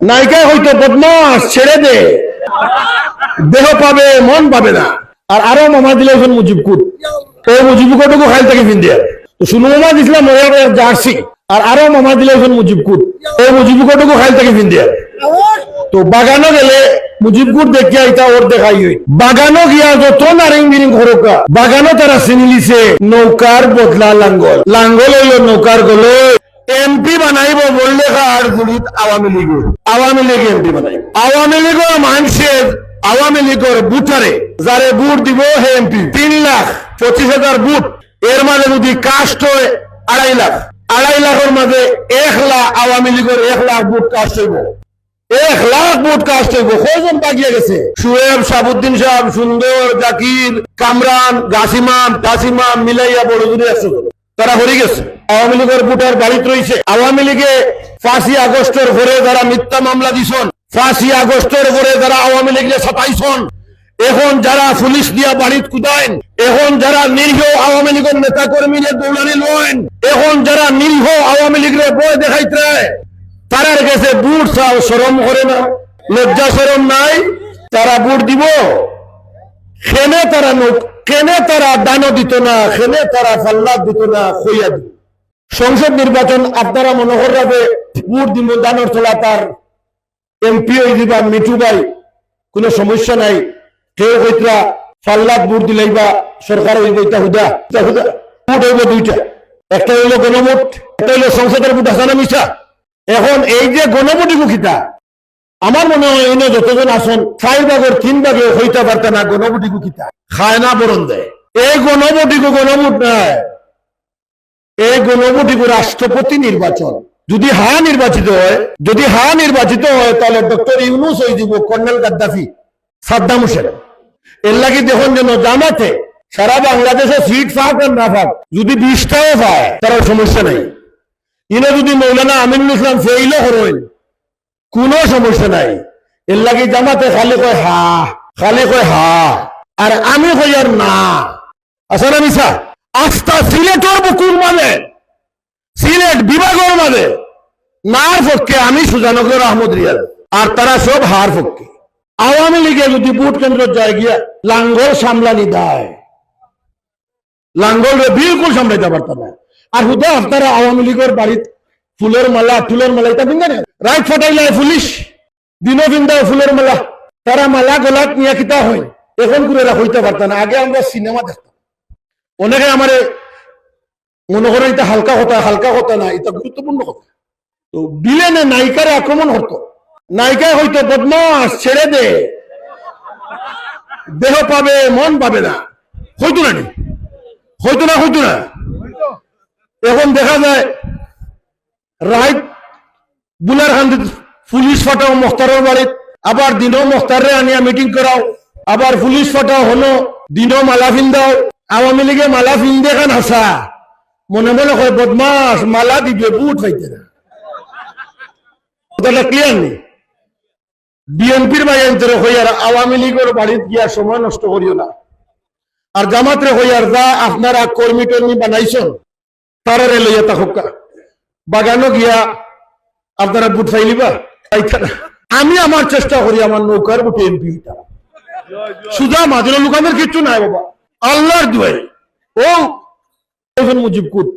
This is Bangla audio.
নায়িকা হয়তো বদমাস ছেড়ে দে। দেহ পাবে, মন পাবে না। আর আরও মামা দিলে এখন মুজিব কুট। ওই মুজিব কুটুকু খাইল থেকে ফিন্দিয়া শুনু মামা দিছিলাম জার্সি। আর আরও মামা দিলে এখন মুজিব কুট। ওই মুজিব কুটুকু খাইল থেকে ফিন্দিয়া তো বাগানো গেলে মুজিবপুর দেখিয়া এটা ওর দেখাই হই। বাগানো গিয়া যত নারিং খরকা বাগানো তারা চিনি লিছে নৌকার বদলা লাঙ্গল। লাঙ্গল হইল নৌকার গলে এমপি বানাইব বললে আর গুলিত আওয়ামী লীগ আওয়ামী লীগ এমপি বানাইব। আওয়ামী লীগের মানুষের আওয়ামী লীগের বুটারে যারে বুট দিব হে এমপি তিন লাখ পঁচিশ হাজার বুট এর মাঝে যদি কাস্ট হয় আড়াই লাখ। আড়াই লাখের মাঝে এক লাখ আওয়ামী লীগের এক লাখ বুট কাস্ট হইব। এক লাখ ভোট কাস্ট হইব। কজন বাগিয়ে গেছে? সুয়েব সাবুদ্দিন সাহেব সুন্দর জাকির কামরান গাসিমাম টাসিমাম মিলাইয়া বড় দূরে আছে তারা হরে গেছে। আওয়ামী লীগের ভোটার বাড়িতে রয়েছে। আওয়ামী লীগে পাঁচই আগস্টের ভরে যারা মিথ্যা মামলা দিছন পাঁচই আগস্টের ভরে যারা আওয়ামী লীগে সাতাইছন এখন যারা পুলিশ দিয়া বাড়িত কুদাইন, এখন যারা নিরীহ আওয়ামী লীগের নেতা কর্মীদের দৌড়ানি লয়েন এখন যারা নিরীহ আওয়ামী লীগের বয় দেখাইতে, তারার কাছে বুট চাও সরম করে না, লজ্জা সরম নাই, তারা বুট দিব। খেনে তারা নোট কেনে তারা দান দিত না খেনে তারা ফাল্লা দিত না, খইয়া দিত। সংসদ নির্বাচন আপনারা মনোহর ভাবে বুট দিব দানর তোলা তার এমপি হয়ে দিবা, মিঠু ভাই, কোনো সমস্যা নাই। কেউ কইতরা ফাল্লাত বুট দিলেই বা সরকার হইব, এটা হুদা হুদা। বুট হইব দুইটা। একটা হইল গণভোট একটা হইল সংসদের বুট হাসানা মিশা এখন এই যে গণভোটি মুখিতা আমার মনে হয় অন্য যতজন আসন চার ভাগের তিন ভাগে হইতে পারতে না গণভোটি মুখিতা খায় না, বরণ দেয়। এই গণভোটিকু গণভোট নয় এই গণভোটিকু রাষ্ট্রপতি নির্বাচন। যদি হা নির্বাচিত হয়, যদি হা নির্বাচিত হয়, তাহলে ডক্টর ইউনুস হয়ে দিব কর্নেল গাদ্দাফি, সাদ্দাম হোসেন। এর লাগি দেখুন যেন জামাতে সারা বাংলাদেশে সিট ফাঁক আর না ফাঁক। যদি বিশটাও পায় তার সমস্যা নাই। ইনে যদি মৌলানা আমিনুল ইসলাম ফেইলে হরইন কোনো সমস্যা নাই। এর লাগি জামাতে খালি কয় হা, খালি কয় হা, আর আমি কই আর না। আছে না মিশা আস্থা সিলেটর বুকুর মানে সিলেট বিভাগের মানে নার পক্ষে আমি সুজানগর আহমদ রিয়াল, আর তারা সব হার পক্ষে। আওয়ামী লীগে যদি ভোট কেন্দ্র যায় গিয়া লাঙ্গল সামলানি দেয়, লাঙ্গল বিলকুল সামলাইতে পারতাম না। আর হুদা আপনারা আওয়ামী লীগের বাড়িত ফুলের মালা ফুলের মালা, এটা পিন্ধে না রাইট ফটাইলে পুলিশ পিন্ধায় ফুলের মালা তারা মালা গলাত নিয়ে কিতা হয় এখন করে এরা হইতে পারত না আগে আমরা সিনেমা দেখতাম অনেকে আমার মনে করেন এটা হালকা কথা হালকা কথা না এটা গুরুত্বপূর্ণ কথা তো বিলেনে নায়িকারে আক্রমণ হতো নায়িকা হয়তো বদমাস ছেড়ে দে দেহ পাবে মন পাবে না হইতো নি? হইতো না হইতো না এখন দেখা যায় রাইট বুলার খান পুলিশ ফাটাও মোখতারের বাড়িত, আবার দিনও মোখতারে আনিয়া মিটিং করাও, আবার পুলিশ ফাটাও হলো দিনও মালা ফিন্দাও আওয়ামী লীগে মালা ফিন্দে খান হাসা। মনে মনে হয় বদমাস মালা দিবে, বুট হইতে না। ক্লিয়ার নেই বিএনপির আওয়ামী লীগের বাড়িত গিয়া সময় নষ্ট করিও না। আর জামাতরে হইয়ার যা আপনারা কর্মী টর্মী বানাইছেন, তারারে লইয়া তাহকা বাগানো গিয়া আপনারা বুট পাইতা আমি আমার চেষ্টা করি আমার নৌকার বুটে এমপি সুজা মাদুর লোকানের কিচ্ছু নাই বাবা। আল্লাহর দুয়াই ও এখন মুজিব কুট